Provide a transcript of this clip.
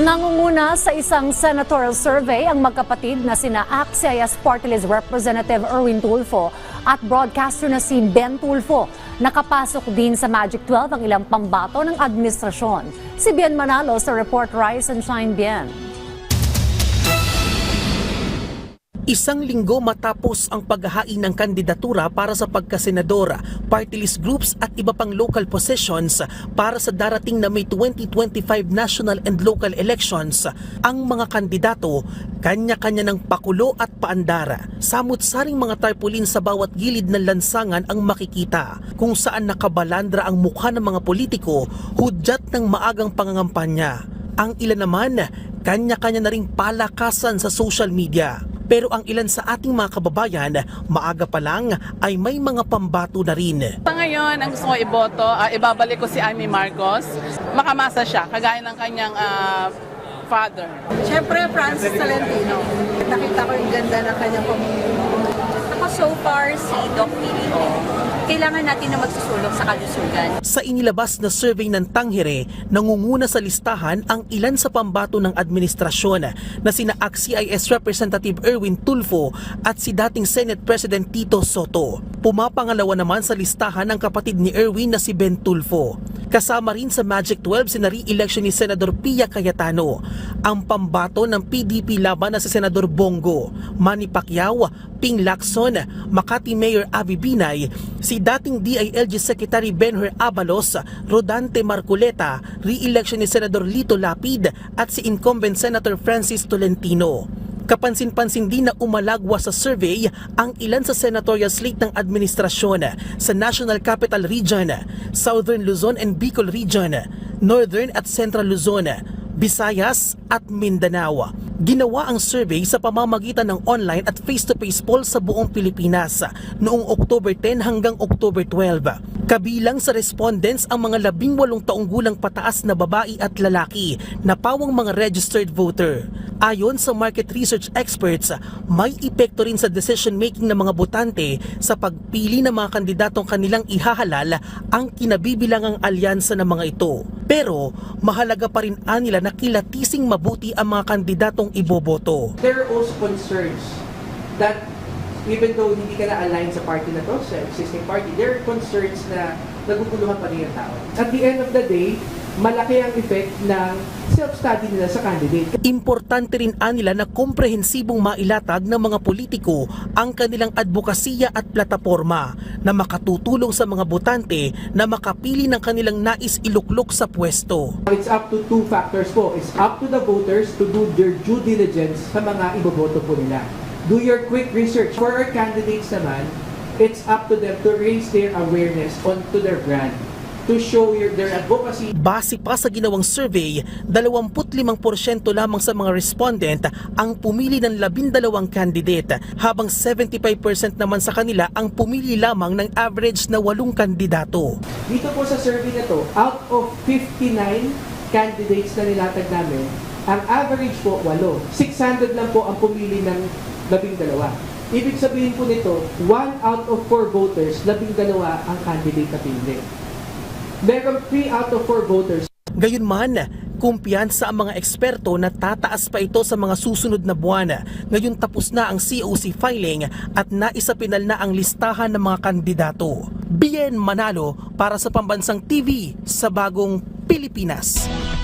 Nangunguna sa isang senatorial survey ang magkapatid na sina AXIS Party Representative Erwin Tulfo at broadcaster na si Ben Tulfo. Nakapasok din sa Magic 12 ang ilang pambato ng administrasyon. Si Bien Manalo sa report Rise and Shine Bien. Isang linggo matapos ang paghahain ng kandidatura para sa pagkasenadora, party list groups at iba pang local positions para sa darating na May 2025 national and local elections, ang mga kandidato kanya-kanya ng pakulo at paandara. Samut-saring mga tarpaulin sa bawat gilid ng lansangan ang makikita kung saan nakabalandra ang mukha ng mga politiko hudyat ng maagang pangangampanya. Ang ilan naman, kanya-kanya na ring palakasan sa social media. Pero ang ilan sa ating mga kababayan, maaga pa lang ay may mga pambato na rin. Sa ngayon, ang gusto ko iboto, ah, ibabalik ko si Amy Marcos. Makamasa siya, kagaya ng kanyang ah, father. Siyempre, Francis Tolentino. Nakita ko yung ganda ng kanyang pamumuno. Ako so far, si Doc Pilito. Kailangan natin na magsusulong sa kalusugan. Sa inilabas na survey ng Tangere, nangunguna sa listahan ang ilan sa pambato ng administrasyon na sina AXIS Representative Erwin Tulfo at si dating Senate President Tito Soto. Pumapangalawa naman sa listahan ang kapatid ni Erwin na si Ben Tulfo. Kasama rin sa Magic 12 si re-election ni Senador Pia Cayetano, ang pambato ng PDP laban na si Senador Bongo, Manny Pacquiao, Ping Lacson, Makati Mayor Avi Binay, si dating DILG Secretary Benher Abalos, Rodante Marculeta, re-election ni Senador Lito Lapid at si incumbent Senator Francis Tolentino. Kapansin-pansin din na umalagwa sa survey ang ilan sa senatorial slate ng administrasyon sa National Capital Region, Southern Luzon and Bicol Region, Northern at Central Luzon, Visayas at Mindanao. Ginawa ang survey sa pamamagitan ng online at face-to-face poll sa buong Pilipinas noong October 10 hanggang October 12. Kabilang sa respondents ang mga labing walong taong gulang pataas na babae at lalaki na pawang mga registered voter. Ayon sa market research experts, may epekto rin sa decision-making ng mga botante sa pagpili ng mga kandidatong kanilang ihahalal ang kinabibilangang alyansa ng mga ito. Pero mahalaga pa rin anila na kilatising mabuti ang mga kandidatong iboboto. there are also concerns that even though hindi ka na aligned sa party na to, sa existing party, there are concerns na naguguluhan pa rin yung tao. At the end of the day, malaki ang effect ng self-study nila sa candidate. Importante rin anila na komprehensibong mailatag ng mga politiko ang kanilang advokasya at plataforma na makatutulong sa mga botante na makapili ng kanilang nais iluklok sa pwesto. It's up to two factors po. It's up to the voters to do their due diligence sa mga iboboto po nila. Do your quick research. For our candidates naman, it's up to them to raise their awareness onto their brand, to show your, their advocacy Base pa sa ginawang survey, 25% lamang sa mga respondent ang pumili ng 12 candidate habang 75% naman sa kanila ang pumili lamang ng average na 8 kandidato. Dito po sa survey na to, out of 59 candidates na nilatag namin, ang average po, 8. 600 lang po ang pumili ng labing dalawa. Ibig sabihin po nito, 1 out of 4 voters, labing dalawa ang candidate na pinili. Meron 3 out of 4 voters Gayunman, kumpiyansa ang mga eksperto na tataas pa ito sa mga susunod na buwan. Ngayon tapos na ang COC filing at naisapinal na ang listahan ng mga kandidato. Bien Manalo para sa Pambansang TV sa Bagong Pilipinas.